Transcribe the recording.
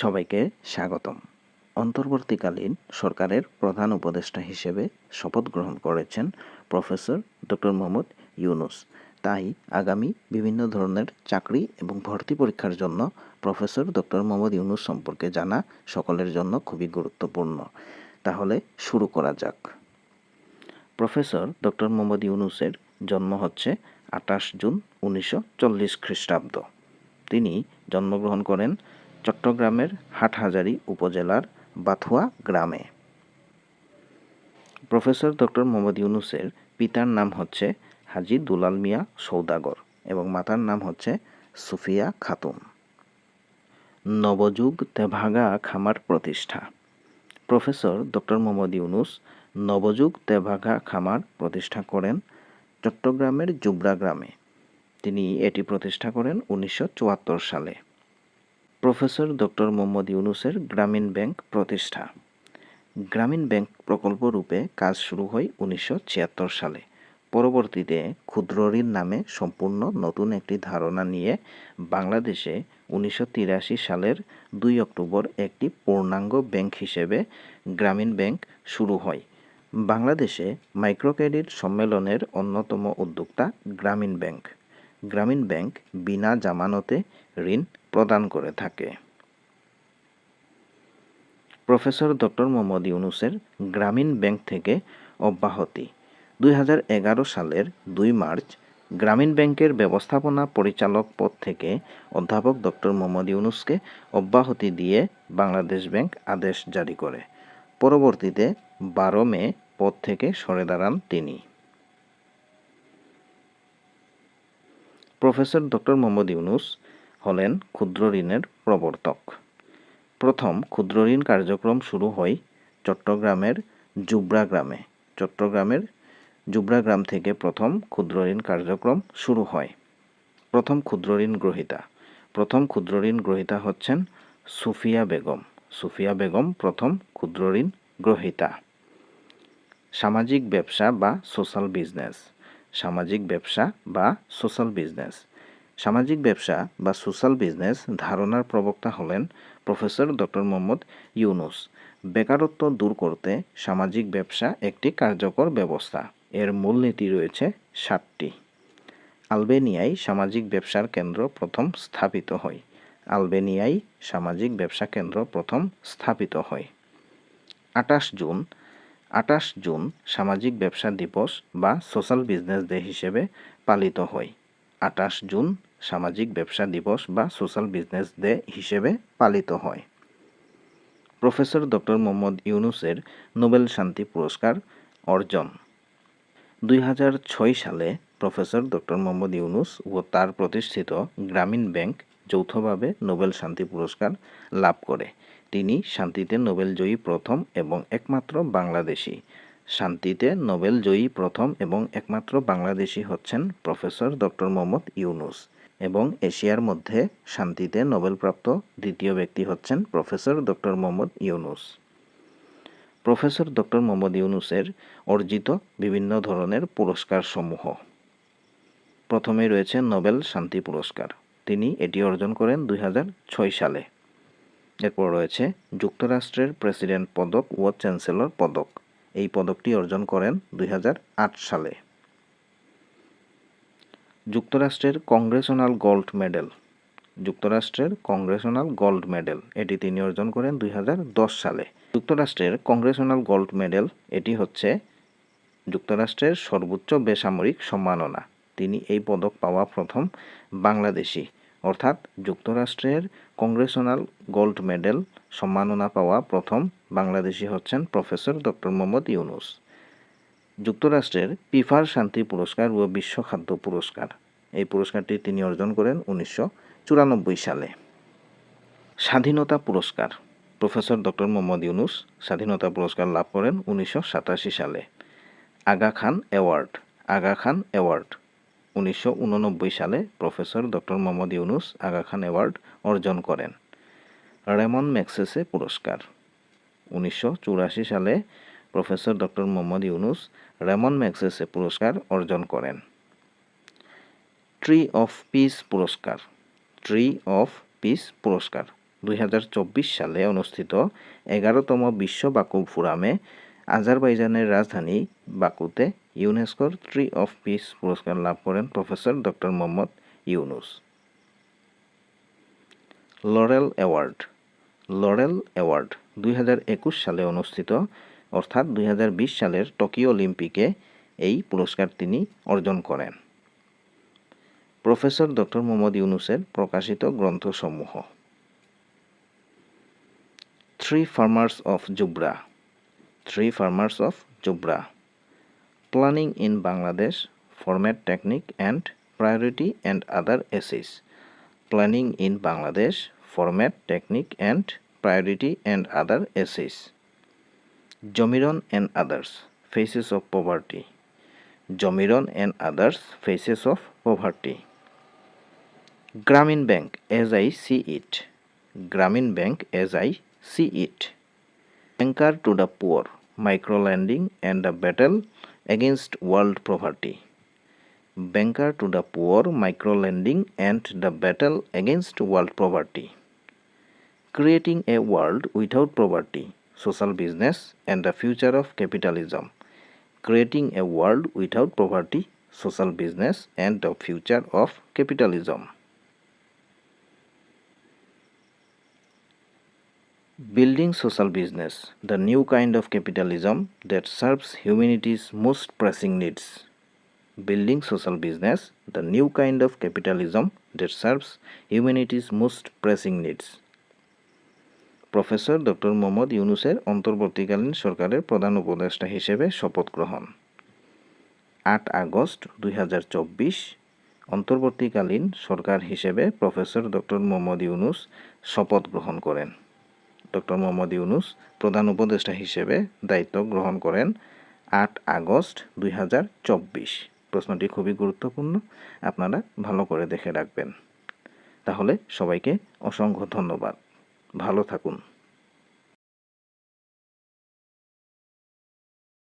সবাইকে স্বাগতম। অন্তর্বর্তীকালীন সরকারের প্রধান উপদেষ্টা হিসেবে শপথ গ্রহণ করেছেন প্রফেসর ডক্টর মোহাম্মদ ইউনুস। তাই আগামী বিভিন্ন ধরনের চাকরি এবং ভর্তি পরীক্ষার জন্য প্রফেসর ডক্টর মোহাম্মদ ইউনুস সম্পর্কে জানা সকলের জন্য খুবই গুরুত্বপূর্ণ। তাহলে শুরু করা যাক। প্রফেসর ডক্টর মোহাম্মদ ইউনুসের জন্ম হচ্ছে আঠাশ জুন উনিশশো চল্লিশ খ্রিস্টাব্দ। তিনি জন্মগ্রহণ করেন চট্টগ্রামের হাটহাজারী উপজেলার বাথুয়া গ্রামে। প্রফেসর ডক্টর মোহাম্মদ ইউনুসের পিতার নাম হচ্ছে হাজি দুলাল মিয়া সৌদাগর এবং মাতার নাম হচ্ছে সুফিয়া খাতুন। নবযুগ তেভাগা খামার প্রতিষ্ঠা। প্রফেসর ডক্টর মোহাম্মদ ইউনুস নবযুগ তেভাগা খামার প্রতিষ্ঠা করেন চট্টগ্রামের জুবরা গ্রামে। তিনি এটি প্রতিষ্ঠা করেন উনিশশো চুয়াত্তর সালে। প্রফেসর ডক্টর মোহাম্মদ ইউনুসের গ্রামীণ ব্যাংক প্রতিষ্ঠা। গ্রামীণ ব্যাংক প্রকল্প রূপে কাজ শুরু হয় উনিশশো ছিয়াত্তর সালে। পরবর্তীতে ক্ষুদ্র ঋণ নামে সম্পূর্ণ নতুন একটি ধারণা নিয়ে বাংলাদেশে উনিশশো তিরাশি সালের দুই অক্টোবর একটি পূর্ণাঙ্গ ব্যাংক হিসেবে গ্রামীণ ব্যাংক শুরু হয়। বাংলাদেশে মাইক্রোক্রেডিট সম্মেলনের অন্যতম উদ্যোক্তা গ্রামীণ ব্যাংক। গ্রামীণ ব্যাংক বিনা জামানতে ঋণ প্রদান করে থাকে। প্রফেসর ডক্টর মোহাম্মদ ইউনুসের গ্রামীণ ব্যাংক থেকে অব্যাহতি। দুই হাজার এগারো সালের দুই মার্চ গ্রামীণ ব্যাংকের ব্যবস্থাপনা পরিচালক পদ থেকে অধ্যাপক ডক্টর মোহাম্মদ ইউনুসকে অব্যাহতি দিয়ে বাংলাদেশ ব্যাংক আদেশ জারি করে। পরবর্তীতে বারো মে পদ থেকে সরে দাঁড়ান তিনি। প্রফেসর ডক্টর মোহাম্মদ ইউনুস হলেন ক্ষুদ্র ঋণের প্রবর্তক। প্রথম ক্ষুদ্র ঋণ কার্যক্রম শুরু হয় চট্টগ্রামের জুবরা গ্রামে। চট্টগ্রামের জুবরা গ্রাম থেকে প্রথম ক্ষুদ্র ঋণ কার্যক্রম শুরু হয়। প্রথম ক্ষুদ্র ঋণ গ্রহীতা। প্রথম ক্ষুদ্র ঋণ গ্রহীতা হচ্ছেন সুফিয়া বেগম। সুফিয়া বেগম প্রথম ক্ষুদ্র ঋণ গ্রহীতা। সামাজিক ব্যবসা বা সোশ্যাল বিজনেস। সামাজিক ব্যবসা বা সোশ্যাল বিজনেস। সামাজিক ব্যবসা বা সোশ্যাল বিজনেস ধারণার প্রবক্তা হলেন প্রফেসর ডক্টর মোহাম্মদ ইউনুস। বেকারত্ব দূর করতে সামাজিক ব্যবসা একটি কার্যকর ব্যবস্থা। এর মূলনীতি রয়েছে সাতটি। আলবেনিয়ায় সামাজিক ব্যবসার কেন্দ্র প্রথম স্থাপিত হয়। আলবেনিয়ায় সামাজিক ব্যবসা কেন্দ্র প্রথম স্থাপিত হয়। আটাশ জুন আটাশ জুন সামাজিক ব্যবসা দিবস বা সোশ্যাল বিজনেস ডে হিসেবে পালিত হয়। আটাশ জুন সামাজিক ব্যবসা দিবস বা সোশ্যাল বিজনেস ডে হিসেবে পালিত হয়। প্রফেসর ডক্টর মোহাম্মদ ইউনুসের নোবেল শান্তি পুরস্কার অর্জন। দুই হাজার ছয় সালে প্রফেসর ডক্টর মোহাম্মদ ইউনুস ও তার প্রতিষ্ঠিত গ্রামীণ ব্যাংক যৌথভাবে নোবেল শান্তি পুরস্কার লাভ করে। তিনি শান্তিতে নোবেল জয়ী প্রথম এবং একমাত্র বাংলাদেশি। শান্তিতে নোবেল জয়ী প্রথম এবং একমাত্র বাংলাদেশি হচ্ছেন প্রফেসর ডক্টর মোহাম্মদ ইউনুস। এবং এশিয়ার মধ্যে শান্তিতে নোবেলপ্রাপ্ত দ্বিতীয় ব্যক্তি হচ্ছেন professor doctor Mohammad Yunus. Professor doctor Mohammad ইউনুসের অর্জিত বিভিন্ন ধরনের পুরস্কার সমূহ প্রথমে রয়েছে নোবেল শান্তি পুরস্কার। তিনি এটি অর্জন করেন দুই হাজার ছয় সালে। এরপর রয়েছে যুক্তরাষ্ট্রের প্রেসিডেন্ট পদক ও চ্যান্সেলর পদক। এই পদকটি অর্জন করেন দুই হাজার আট সালে। যুক্তরাষ্ট্রের কংগ্রেশনাল গোল্ড মেডেল। যুক্তরাষ্ট্রের কংগ্রেশনাল গোল্ড মেডেল, এটি তিনি অর্জন করেন দুই হাজার দশ সালে। যুক্তরাষ্ট্রের কংগ্রেশনাল গোল্ড মেডেল, এটি হচ্ছে যুক্তরাষ্ট্রের সর্বোচ্চ বেসামরিক সম্মাননা। তিনি এই পদক পাওয়া প্রথম বাংলাদেশি। অর্থাৎ যুক্তরাষ্ট্রের কংগ্রেশনাল গোল্ড মেডেল সম্মাননা পাওয়া প্রথম বাংলাদেশি হচ্ছেন প্রফেসর ডক্টর মোহাম্মদ ইউনুস। যুক্তরাষ্ট্রের পিফার শান্তি পুরস্কার ও বিশ্ব খাদ্য পুরস্কার। এই পুরস্কারটি তিনি অর্জন করেন উনিশশো চুরানব্বই সালে। স্বাধীনতা পুরস্কার। প্রফেসর ডক্টর মোহাম্মদ ইউনুস স্বাধীনতা পুরস্কার লাভ করেন উনিশশো সাতাশি সালে। আগা খান অ্যাওয়ার্ড। আগা খান অ্যাওয়ার্ড। উনিশশো সালে professor doctor Mohammad Yunus Aga Khan award অর্জন করেন। রেমন ম্যাক্সেসে পুরস্কার। উনিশশো চুরাশি সালে professor doctor Mohammad Yunus Ramon Magsaysay পুরস্কার অর্জন করেন। ট্রি অফ পিস পুরস্কার। ট্রি অফ পিস পুরস্কার। দুই সালে অনুষ্ঠিত এগারোতম বিশ্ব বাকু ফোরামে আজারবাইজানের রাজধানী বাকুতে ইউনেস্কোর ট্রি অফ পিস পুরস্কার লাভ করেন professor doctor Mohammad Yunus. Laurel award laurel award দুই হাজার একুশ সালে অনুষ্ঠিত অর্থাৎ দুই হাজার বিশ সালের টোকিও অলিম্পিকে এই পুরস্কার তিনি অর্জন করেন। প্রফেসর ডক্টর মোহাম্মদ ইউনুসের প্রকাশিত গ্রন্থসমূহ। Three farmers of Jobra three farmers of Jobra planning in Bangladesh format technique and priority and other essays planning in Bangladesh format technique and priority and other essays. Jomiron and others, Faces of Poverty. Jomiron and others, Faces of Poverty. Grameen Bank as I see it. Grameen Bank as I see it. Anchor to the poor, micro lending and the battle against world poverty. Banker to the poor, micro lending and the battle against world poverty creating a world without poverty, social business, and the future of capitalism. Creating a world without poverty, social business, and the future of capitalism. Building social business, the new kind of capitalism that serves humanity's most pressing needs. Building social business, the new kind of capitalism that serves humanity's most pressing needs. Professor doctor Mohammad ইউনুসের অন্তর্বর্তীকালীন সরকারের প্রধান উপদেষ্টা হিসেবে শপথ গ্রহণ। আট August দুই হাজার চব্বিশ, অন্তর্বর্তীকালীন সরকার হিসেবে প্রফেসর ডক্টর মোহাম্মদ ইউনুস শপথ গ্রহণ করেন। ডক্টর মোহাম্মদ ইউনুস প্রধান উপদেষ্টা হিসেবে দায়িত্ব গ্রহণ করেন আট আগস্ট দুই হাজার চব্বিশ। প্রশ্নটি খুবই গুরুত্বপূর্ণ, আপনারা ভালো করে দেখে রাখবেন। তাহলে সবাইকে অসংখ্য ধন্যবাদ। ভালো থাকুন।